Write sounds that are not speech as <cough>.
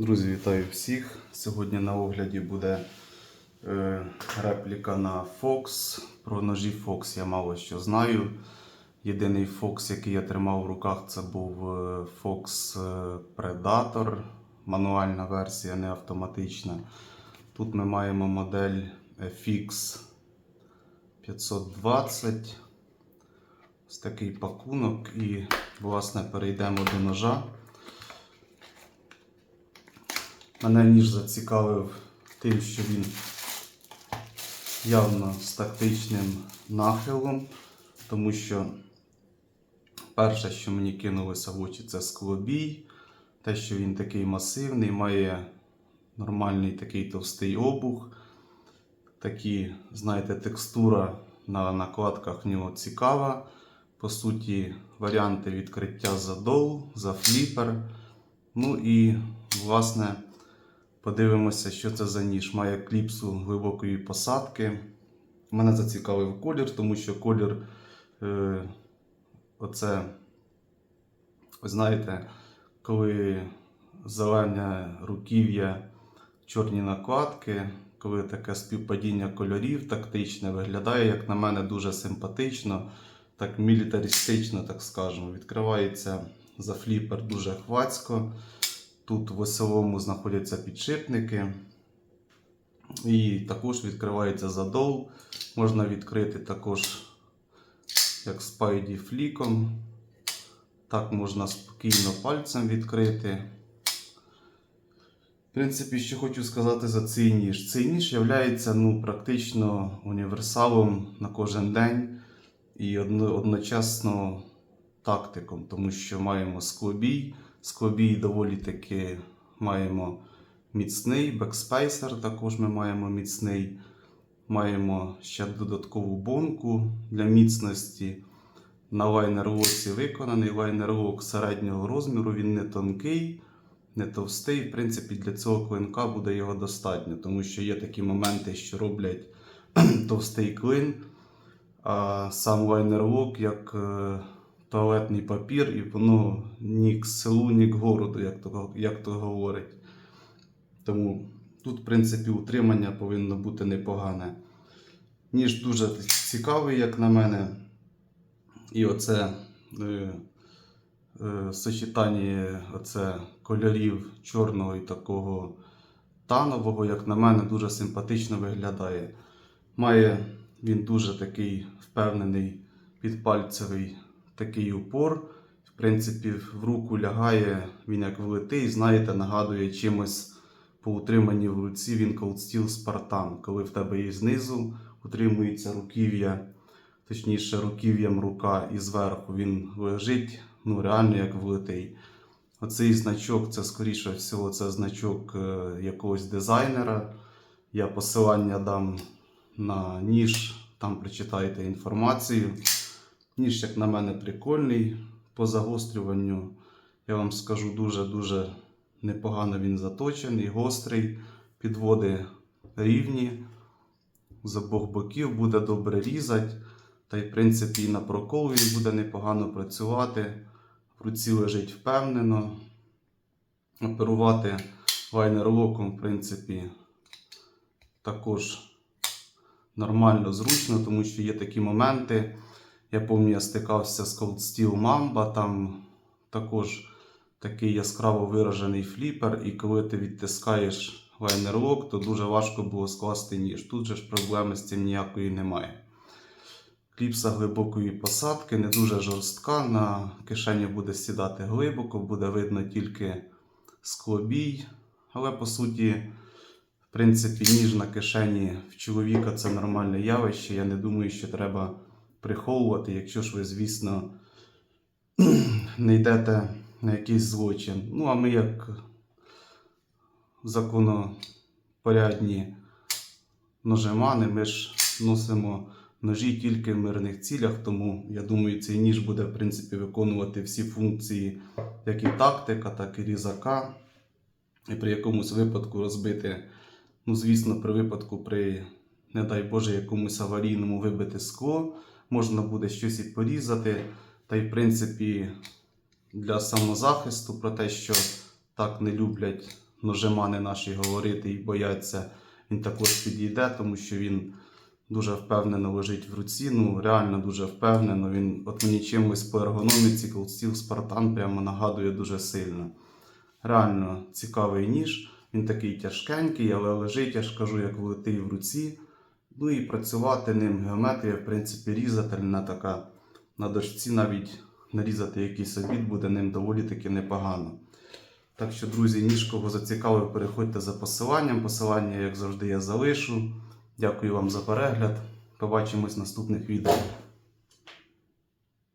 Друзі, вітаю всіх. Сьогодні на огляді буде е, репліка на Fox. Про ножі Fox я мало що знаю. Єдиний Fox, який я тримав в руках, це був е, Fox е, Predator, мануальна версія, не автоматична. Тут ми маємо модель FX 520. Ось такий пакунок і, власне, перейдемо до ножа. Мене ніж зацікавив тим, що він явно з тактичним нахилом, тому що перше, що мені кинулося в очі, це склобій. Те, що він такий масивний, має нормальний такий товстий обух. Такі, знаєте, текстура на накладках в нього цікава. По суті, варіанти відкриття за дол, за фліпер. Ну і, власне, Подивимося, що це за ніж. Має кліпсу глибокої посадки. Мене зацікавив колір, тому що колір, е, оце, знаєте, коли зелене руків'я, чорні накладки, коли таке співпадіння кольорів тактичне, виглядає, як на мене, дуже симпатично, так мілітаристично, так скажемо. Відкривається за фліпер дуже хвацько. Тут в осьовому знаходяться підшипники. І також відкривається задол. Можна відкрити також як спайді фліком. Так можна спокійно пальцем відкрити. В принципі, що хочу сказати за цей ніж. Цей ніж є ну, практично універсалом на кожен день і одночасно тактиком, тому що маємо склобій. Склобій доволі таки маємо міцний, бекспейсер також ми маємо міцний. Маємо ще додаткову бонку для міцності. На лайнер-лоці виконаний лайнер-лок середнього розміру, він не тонкий, не товстий. В принципі, для цього клинка буде його достатньо, тому що є такі моменти, що роблять <clears throat> товстий клин, а сам лайнер-лок як е, туалетний папір, і воно ні к селу, ні к городу, як то, як то говорить. Тому тут, в принципі, утримання повинно бути непогане. Ніж дуже цікавий, як на мене. І оце е, е, сочетання оце кольорів чорного і такого танового, як на мене, дуже симпатично виглядає. Має він дуже такий впевнений підпальцевий такий упор. В принципі, в руку лягає він як влитий, знаєте, нагадує чимось по утриманні в руці він Steel Spartan, коли в тебе і знизу утримується руків'я, точніше, руків'ям рука і зверху він лежить ну, реально як влитий. Оцей значок, це, скоріше всього, це значок е, якогось дизайнера. Я посилання дам на ніж, там прочитайте інформацію. Ніж, як на мене, прикольний. По загострюванню, я вам скажу, дуже-дуже непогано він заточений, гострий, підводи рівні. З обох боків буде добре різати. Та й, в принципі, і на прокол він буде непогано працювати. В руці лежить впевнено. Оперувати лайнер-локом, в принципі, також нормально, зручно, тому що є такі моменти. Я пам'ятаю, я стикався з Cold Steel Mamba, там також такий яскраво виражений фліпер, і коли ти відтискаєш лайнер-лок, то дуже важко було скласти ніж. Тут же ж проблеми з цим ніякої немає. Кліпса глибокої посадки, не дуже жорстка, на кишені буде сідати глибоко, буде видно тільки склобій. Але по суті, в принципі, ніж на кишені в чоловіка це нормальне явище. Я не думаю, що треба приховувати, якщо ж ви, звісно, <clears throat> не йдете на якийсь злочин. Ну, а ми, як законопорядні ножемани, ми ж носимо ножі тільки в мирних цілях, тому я думаю, цей ніж буде, в принципі, виконувати всі функції, як і тактика, так і різака. І при якомусь випадку розбити, ну, звісно, при випадку, при, не дай Боже, якомусь аварійному вибити скло, можна буде щось і порізати. Та й, в принципі, для самозахисту про те, що так не люблять ножемани наші говорити і бояться, він також підійде, тому що він дуже впевнено лежить в руці. Ну, реально дуже впевнено. Він от мені чимось по ергономіці колстів Спартан прямо нагадує дуже сильно. Реально цікавий ніж. Він такий тяжкенький, але лежить, я ж кажу, як влитий в руці. Ну і працювати ним геометрія, в принципі, різательна така. На дошці навіть нарізати якийсь обід буде ним доволі таки непогано. Так що, друзі, ніж кого зацікавив, переходьте за посиланням. Посилання, як завжди, я залишу. Дякую вам за перегляд. Побачимось в наступних відео.